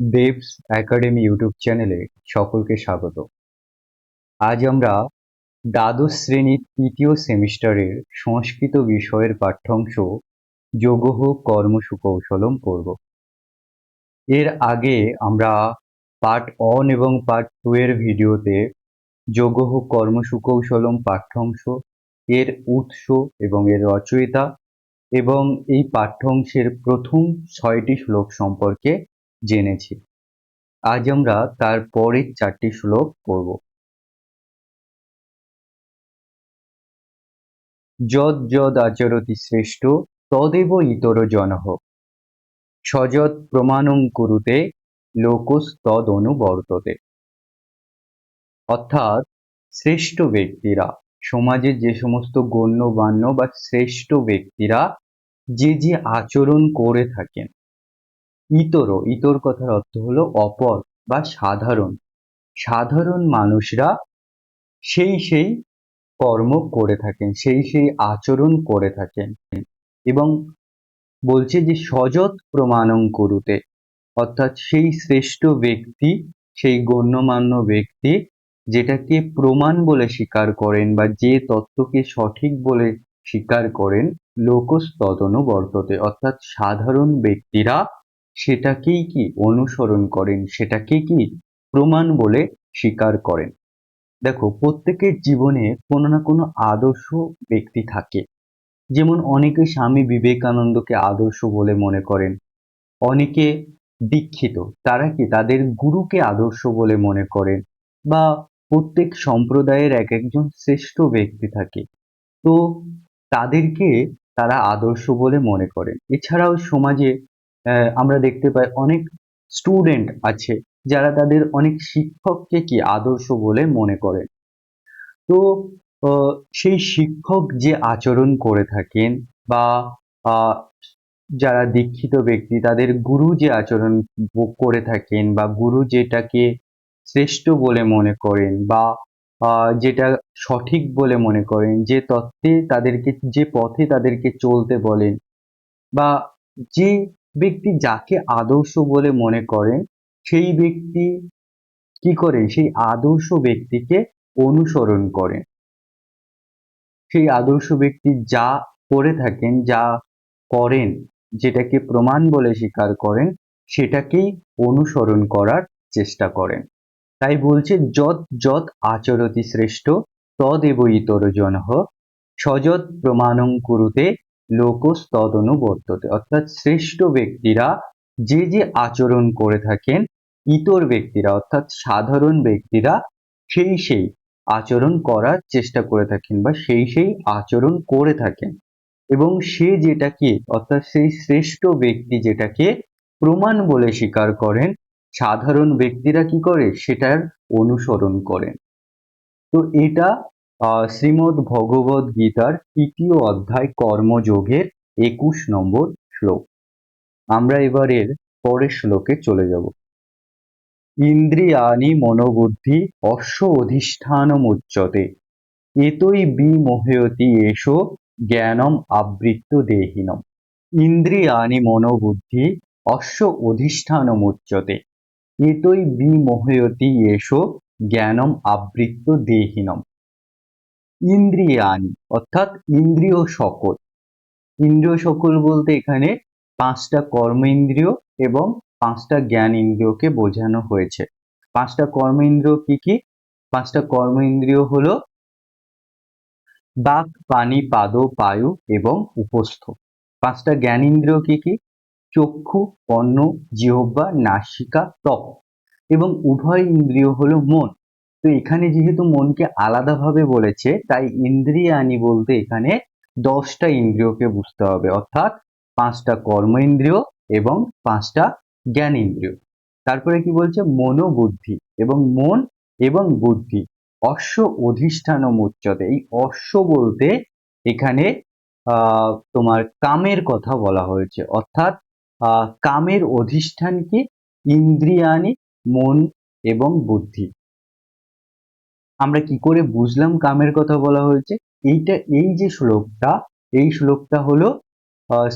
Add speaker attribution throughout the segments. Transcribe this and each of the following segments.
Speaker 1: দেবস academy YouTube চ্যানেলে সকলকে স্বাগত। আজ আমরা দ্বাদশ শ্রেণির তৃতীয় সেমিস্টারের সংস্কৃত বিষয়ের পাঠ্যাংশ যোগহ কর্ম সুকৌশলম পড়ব। এর আগে আমরা পার্ট ওয়ান এবং পার্ট টু এর ভিডিওতে যোগহ কর্ম সুকৌশলম পাঠ্যাংশ, এর উৎস এবং এর রচয়িতা এবং এই পাঠ্যাংশের প্রথম ছয়টি শ্লোক সম্পর্কে জেনেছি। আজ আমরা তার পরের চারটি শ্লোক পড়ব। যদ যদ আচরতি শ্রেষ্ঠ, তদেব ইতর জনহ। সযৎ প্রমাণং কুরুতে লোকস্তদ অনুবর্ততে অর্থাৎ শ্রেষ্ঠ ব্যক্তিরা, সমাজের যে সমস্ত গণ্যমান্য বা শ্রেষ্ঠ ব্যক্তিরা, যে যে আচরণ করে থাকেন ইতর ইতর কথার অর্থ হলো অপর বা সাধারণ। সাধারণ মানুষরা সেই সেই কর্ম করে থাকেন, সেই সেই আচরণ করে থাকেন। এবং বলছে যে সযৎ প্রমাণং করুতে, অর্থাৎ সেই শ্রেষ্ঠ ব্যক্তি, সেই গণ্যমান্য ব্যক্তি যেটাকে প্রমাণ বলে স্বীকার করেন বা যে তত্ত্বকে সঠিক বলে স্বীকার করেন লোকস বর্ততে অর্থাৎ সাধারণ ব্যক্তিরা সেটাকেই কি অনুসরণ করেন? সেটাকে কি প্রমাণ বলে স্বীকার করেন? দেখো, প্রত্যেকের জীবনে কোনো না কোনো আদর্শ ব্যক্তি থাকে। যেমন অনেকে স্বামী বিবেকানন্দকে আদর্শ বলে মনে করেন, অনেকে দীক্ষিত, তারা কি তাদের গুরুকে আদর্শ বলে মনে করেন? বা প্রত্যেক সম্প্রদায়ের এক একজন শ্রেষ্ঠ ব্যক্তি থাকে। তো তাদেরকে তারা আদর্শ বলে মনে করেন। এছাড়াও সমাজে আমরা দেখতে পাই অনেক স্টুডেন্ট আছে যারা তাদের অনেক শিক্ষককে কি আদর্শ বলে মনে করেন তো সেই শিক্ষক যে আচরণ করে থাকেন বা যারা দীক্ষিত ব্যক্তি তাদের গুরু যে আচরণ করে থাকেন বা গুরু যেটাকে শ্রেষ্ঠ বলে মনে করেন বা যেটা সঠিক বলে মনে করেন, যে তত্ত্বে তাদেরকে, যে পথে তাদেরকে চলতে বলেন বা যে ব্যক্তি যাকে আদর্শ বলে মনে করেন সেই ব্যক্তি কি করেন সেই আদর্শ ব্যক্তিকে অনুসরণ করেন সেই আদর্শ ব্যক্তি যা করে থাকেন, যা করেন, যেটাকে প্রমাণ বলে স্বীকার করেন, সেটাকেই অনুসরণ করার চেষ্টা করেন। তাই বলছে যত যত আচরতি শ্রেষ্ঠ, তদেব ইতর জনহ, সযৎ প্রমাণং কুরুতে লোকস তদনুবর্ততে অর্থাৎ শ্রেষ্ঠ ব্যক্তিরা যে যে আচরণ করে থাকেন, ইতর ব্যক্তিরা, অর্থাৎ সাধারণ ব্যক্তিরা সেই সেই আচরণ করার চেষ্টা করে থাকেন বা সেই সেই আচরণ করে থাকেন। এবং সে যেটাকে, অর্থাৎ সেই শ্রেষ্ঠ ব্যক্তি যেটাকে প্রমাণ বলে স্বীকার করেন, সাধারণ ব্যক্তিরা কি করে? সেটার অনুসরণ করেন। তো এটা শ্রীমদ ভগবদ গীতার তৃতীয় অধ্যায় কর্মযোগের একুশ নম্বর শ্লোক। আমরা এবারের পরের শ্লোকে চলে যাব। ইন্দ্রিয়ানি মনোবুদ্ধি অশ্ব অধিষ্ঠানম উচ্চতে, এতই বিমোহয়তি এসো জ্ঞানম আবৃত্ত দেহিনম। ইন্দ্রিয়ানি মনোবুদ্ধি অশ্ব অধিষ্ঠানম উচ্চতে, এতই বিমোহয়তি এসো জ্ঞানম আবৃত্ত দেহিনম। ইন্দ্রিয়ানি অর্থাৎ ইন্দ্রিয় সকল। ইন্দ্রিয় সকল বলতে এখানে পাঁচটা কর্ম ইন্দ্রিয় এবং পাঁচটা জ্ঞান ইন্দ্রিয়কে বোঝানো হয়েছে। পাঁচটা কর্ম ইন্দ্রিয় কি কি? পাঁচটা কর্ম ইন্দ্রিয় হলো বাক, পানি, পাদ পায়ু এবং উপস্থ। পাঁচটা জ্ঞান ইন্দ্রিয় কি কি? চক্ষু কর্ণ জিহ্বা, নাসিকা, ত্বক এবং উভয় ইন্দ্রিয় হলো মন। তো এখানে যেহেতু মনকে আলাদাভাবে বলেছে, তাই ইন্দ্রিয়ানি বলতে এখানে দশটা ইন্দ্রিয়কে বুঝতে হবে। অর্থাৎ পাঁচটা কর্ম ইন্দ্রিয় এবং পাঁচটা জ্ঞান ইন্দ্রিয় তারপরে কি বলছে? মনোবুদ্ধি এবং মন এবং বুদ্ধি। অশ্ব অধিষ্ঠান উচ্চতে। এই অশ্ব বলতে এখানে তোমার কামের কথা বলা হয়েছে। অর্থাৎ কামের অধিষ্ঠান কি? ইন্দ্রিয়ানি মন এবং বুদ্ধি। আমরা কি করে বুঝলাম কামের কথা বলা হয়েছে? এইটা, এই যে শ্লোকটা, এই শ্লোকটা হলো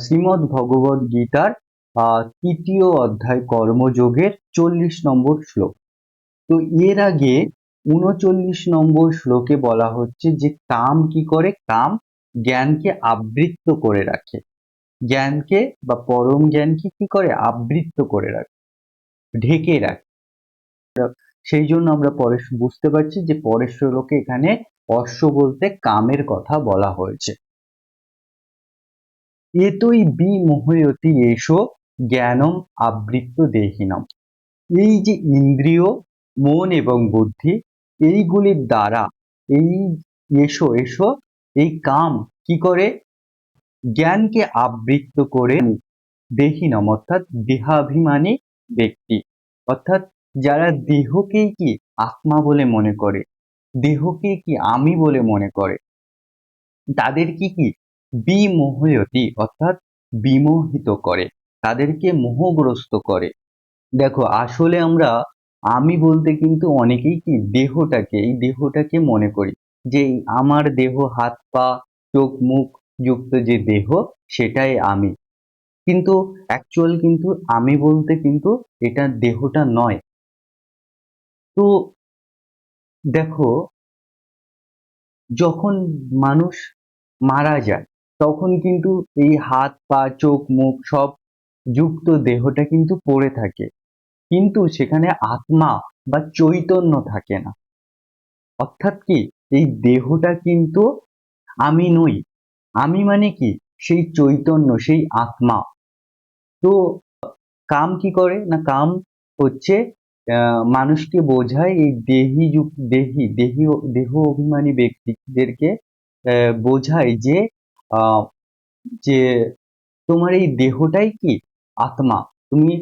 Speaker 1: শ্রীমদ ভগবদ গীতার তৃতীয় অধ্যায় কর্মযোগের চল্লিশ নম্বর শ্লোক। তো এর আগে উনচল্লিশ নম্বর শ্লোকে বলা হচ্ছে যে কাম কি করে? কাম জ্ঞানকে আবৃত্ত করে রাখে। জ্ঞানকে বা পরম জ্ঞানকে কি করে? আবৃত্ত করে রাখে। ঢেকে রাখে। সেই জন্য আমরা পরে বুঝতে পারছি যে পরের শ্লোকে এখানে অশ্ব বলতে কামের কথা বলা হয়েছে। এতই বিমোহয়তি এসো জ্ঞানম আবৃত্ত দেহিনম। এই যে ইন্দ্রিয়, মন এবং বুদ্ধি, এইগুলির দ্বারা এই এসো এসো, এই কাম কি করে? জ্ঞানকে আবৃত্ত করে দেহিনম, অর্থাৎ দেহাভিমানী ব্যক্তি, অর্থাৎ যারা দেহকেই কি আত্মা বলে মনে করে দেহকে কি আমি বলে মনে করে, তাদের কি কি বিমোহয়তি অর্থাৎ বিমোহিত করে, তাদেরকে মোহগ্রস্ত করে। দেখো, আসলে আমরা আমি বলতে কিন্তু অনেকেই কি দেহটাকে, এই দেহটাকে মনে করি যে আমার দেহ, হাত, পা, চোখ, মুখ যুক্ত যে দেহ, সেটাই আমি। কিন্তু অ্যাকচুয়াল কিন্তু আমি বলতে কিন্তু এটা দেহটা নয়। তো দেখো, যখন মানুষ মারা যায়, তখন কিন্তু এই হাত, পা, চোখ, মুখ সব যুক্ত দেহটা কিন্তু পড়ে থাকে। কিন্তু সেখানে আত্মা বা চৈতন্য থাকে না। অর্থাৎ কি? এই দেহটা কিন্তু আমি নই। আমি মানে কি? সেই চৈতন্য, সেই আত্মা। তো কাম কি করে? না, কাম হচ্ছে মানুষকে বোঝায় এই দেহি দেহি দেহি দেহ অভিমানী ব্যক্তিদেরকে বোঝায় যে যে তোমার এই দেহটাই কি? আত্মা। তুমি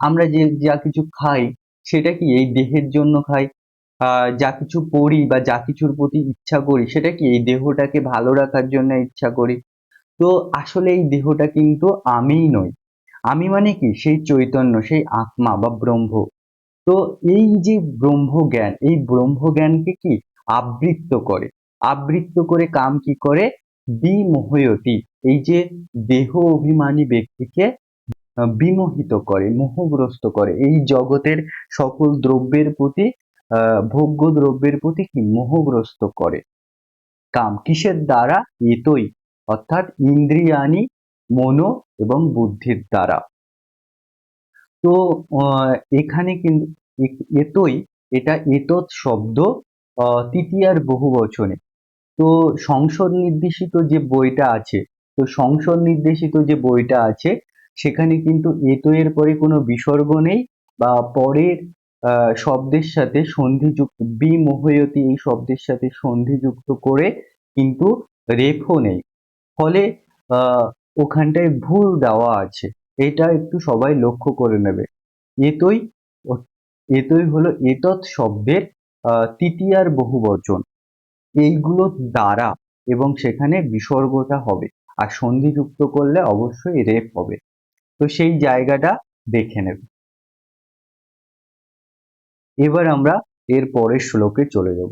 Speaker 1: আমরা যে, যা কিছু খাই, সেটা কি এই দেহের জন্য খাই? যা কিছু পড়ি বা যা কিছুর প্রতি ইচ্ছা করি, সেটা কি এই দেহটাকে ভালো রাখার জন্য ইচ্ছা করি? তো আসলে এই দেহটা কিন্তু আমিই নই। আমি মানে কি? সেই চৈতন্য, সেই আত্মা বা ব্রহ্ম। তো এই যে ব্রহ্ম জ্ঞান এই ব্রহ্ম জ্ঞানকে কি? আবৃত্ত করে। আবৃত্ত করে কাম কি করে? বিমোহয়তি, এই যে দেহ অভিমানী ব্যক্তিকে বিমোহিত করে, মোহগ্রস্ত করে। এই জগতের সকল দ্রব্যের প্রতি ভোগ্য দ্রব্যের প্রতি কি? মোহগ্রস্ত করে। কাম কিসের দ্বারা? এতই, অর্থাৎ ইন্দ্রিয়ানি মনো এবং বুদ্ধির দ্বারা। তো এখানে কিন্তু এতই, এটা এতৎ শব্দ তৃতীয়ার বহু বচনে। তো, সংসদ নির্দেশিত যে বইটা আছে, তো সংসদ নির্দেশিত যে বইটা আছে, সেখানে কিন্তু এতয়ের পরে কোনো বিসর্গ নেই বা পরের শব্দের সাথে সন্ধিযুক্ত, বিমোহয়তি এই শব্দের সাথে সন্ধিযুক্ত করে কিন্তু রেফও নেই। ফলে ওখানটায় ভুল দেওয়া আছে। এটা একটু সবাই লক্ষ্য করে নেবে। এতই এতই হলো এতৎ শব্দের তৃতীয়ার বহু বচন। এইগুলোর দ্বারা এবং সেখানে বিসর্গটা হবে। আর সন্ধিযুক্ত করলে অবশ্যই রেপ হবে। তো সেই জায়গাটা দেখে নেবে। এবার আমরা এর পরের শ্লোকে চলে যাব।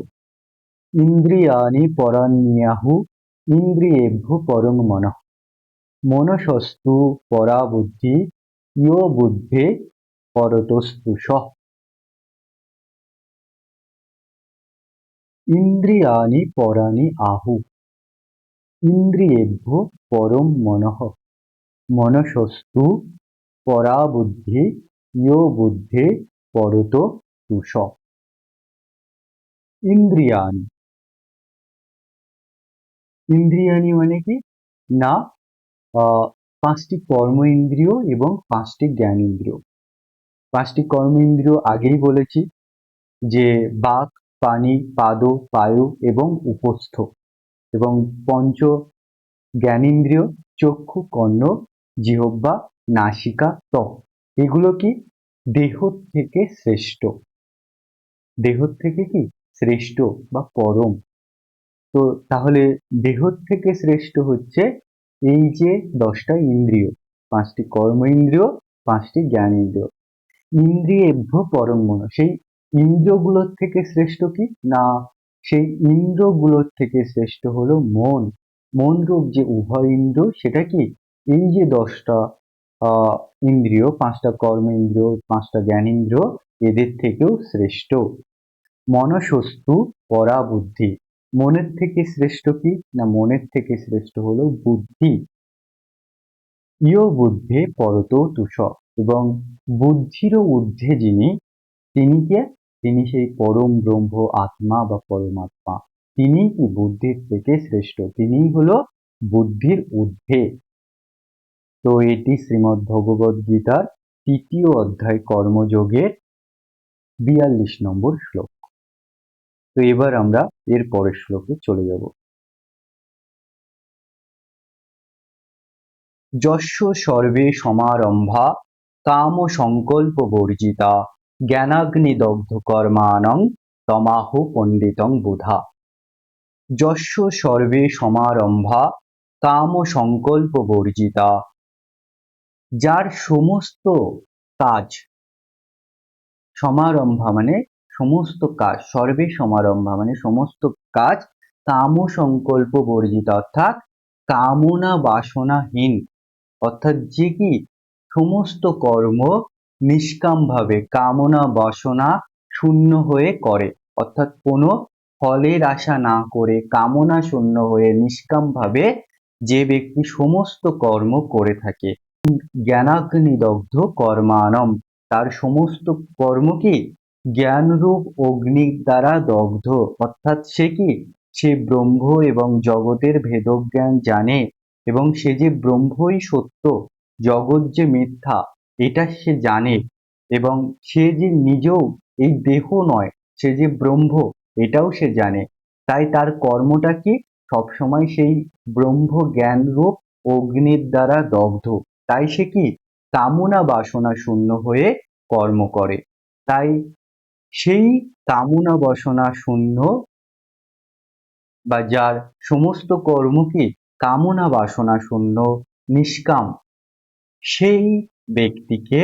Speaker 1: ইন্দ্রিয়ানি পরান্যাহু ইন্দ্রিয়েভ্য পরম মনঃ। মনসস্তু পরা বুদ্ধি, ইয় বুদ্ধে পরতস্তু সহ ইন্দ্রিয়ানি পরাণি আহু। ইন্দ্রিয়েভ্য পরম মনঃ। মনসস্তু পরা বুদ্ধি, ইয় বুদ্ধে পরত তুষ ইন্দ্রিয়ানি ইন্দ্রিয়ানি মানে কি? না পাঁচটি কর্ম ইন্দ্রিয় এবং পাঁচটি জ্ঞান ইন্দ্রিয় পাঁচটি কর্ম ইন্দ্রিয় আগেই বলেছি যে বাক, পানি, পাদ পায়ু এবং উপস্থ এবং পঞ্চ জ্ঞানেন্দ্রিয়, চক্ষু, কর্ণ, জিহ্বা, নাসিকা, ত্বক। এগুলো কি? দেহ থেকে শ্রেষ্ঠ। দেহ থেকে কি? শ্রেষ্ঠ বা পরম। তো তাহলে দেহ থেকে শ্রেষ্ঠ হচ্ছে এই যে দশটা ইন্দ্রিয়, পাঁচটি কর্ম ইন্দ্রিয় পাঁচটি জ্ঞান ইন্দ্রিয় ইন্দ্রিয়েভ্য পরম মন সেই ইন্দ্রগুলোর থেকে শ্রেষ্ঠ কি? না, সেই ইন্দ্রগুলোর থেকে শ্রেষ্ঠ হলো মন। মন রূপ যে উভয় ইন্দ্র সেটা কি? এই যে দশটা ইন্দ্রিয়, পাঁচটা কর্ম ইন্দ্রিয় পাঁচটা জ্ঞানেন্দ্রিয়, এদের থেকেও শ্রেষ্ঠ। মনসস্তু পরা বুদ্ধি মনের থেকে শ্রেষ্ঠ কি না মনের থেকে শ্রেষ্ঠ হলো বুদ্ধি? ইয় বুদ্ধে পরত তুষ এবং বুদ্ধিরও ঊর্ধ্বে যিনি, তিনি কে? তিনি সেই পরম ব্রহ্ম আত্মা বা পরমাত্মা। তিনি কি বুদ্ধির থেকে শ্রেষ্ঠ? তিনিই হলো বুদ্ধির ঊর্ধ্বে। তো এটি শ্রীমদ্ ভগবদ গীতার তৃতীয় অধ্যায় কর্মযোগের বিয়াল্লিশ নম্বর শ্লোক। তো এবার আমরা এর পরের শ্লোকে চলে যাব। যস্য সর্বে সমারম্ভা কাম সংকল্প বর্জিতা জ্ঞানাগ্নিদগ্ধ কর্মাণং তমাহ পণ্ডিতং বুধা। যস্য সর্বে সমারম্ভা কাম সংকল্প বর্জিতা যার সমস্ত কাজ সমারম্ভা মানে সমস্ত কাজ, সর্বে সমারম্ভা মানে সমস্ত কাজ কাম সংকল্প বর্জিত, অর্থাৎ কামনা বাসনাহীন। অর্থাৎ যে কি? সমস্ত কর্ম নিষ্কাম ভাবে কামনা বাসনা শূন্য হয়ে করে। অর্থাৎ কোনো ফলের আশা না করে কামনা শূন্য হয়ে নিষ্কাম ভাবে যে ব্যক্তি সমস্ত কর্ম করে থাকে। জ্ঞানাগ্নিদগ্ধ কর্মানম তার সমস্ত কর্ম কি? জ্ঞানরূপ অগ্নির দ্বারা দগ্ধ। অর্থাৎ সে কি? সে ব্রহ্ম এবং জগতের ভেদজ্ঞান জানে এবং সে যে ব্রহ্মই সত্য, জগৎ যে মিথ্যা, এটা সে জানে এবং সে যে নিজেও এই দেহ নয়, সে যে ব্রহ্ম, এটাও সে জানে। তাই তার কর্মটা কি? সবসময় সেই ব্রহ্ম জ্ঞান রূপ অগ্নির দ্বারা দগ্ধ। তাই সে কি? কামনা বাসনা শূন্য হয়ে কর্ম করে। তাই সেই কামনা বাসনা শূন্য বা যার সমস্ত কর্ম কি কামনা বাসনা শূন্য, নিষ্কাম। সেই ব্যক্তিকে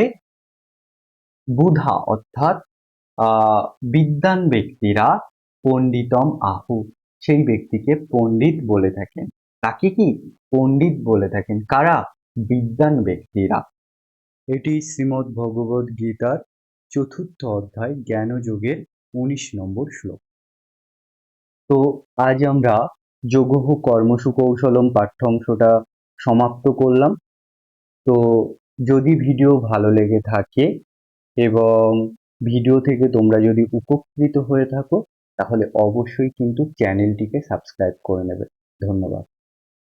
Speaker 1: বুধা অর্থাৎ বিদ্যান ব্যক্তিরা পণ্ডিতম আহু, সেই ব্যক্তিকে পণ্ডিত বলে থাকেন। তাকে কি পণ্ডিত বলে থাকেন? কারা? বিদ্যান ব্যক্তিরা। এটি শ্রীমদ্ ভগবদ গীতার চতুর্থ অধ্যায় জ্ঞানযোগের উনিশ নম্বর শ্লোক। তো আজ আমরা যোগহ কর্মসুকৌশলম পাঠ্যাংশটা সমাপ্ত করলাম। তো যদি ভিডিও ভালো লেগে থাকে এবং ভিডিও থেকে তোমরা যদি উপকৃত হয়ে থাকো, তাহলে অবশ্যই কিন্তু চ্যানেলটিকে সাবস্ক্রাইব করে নেবে। ধন্যবাদ।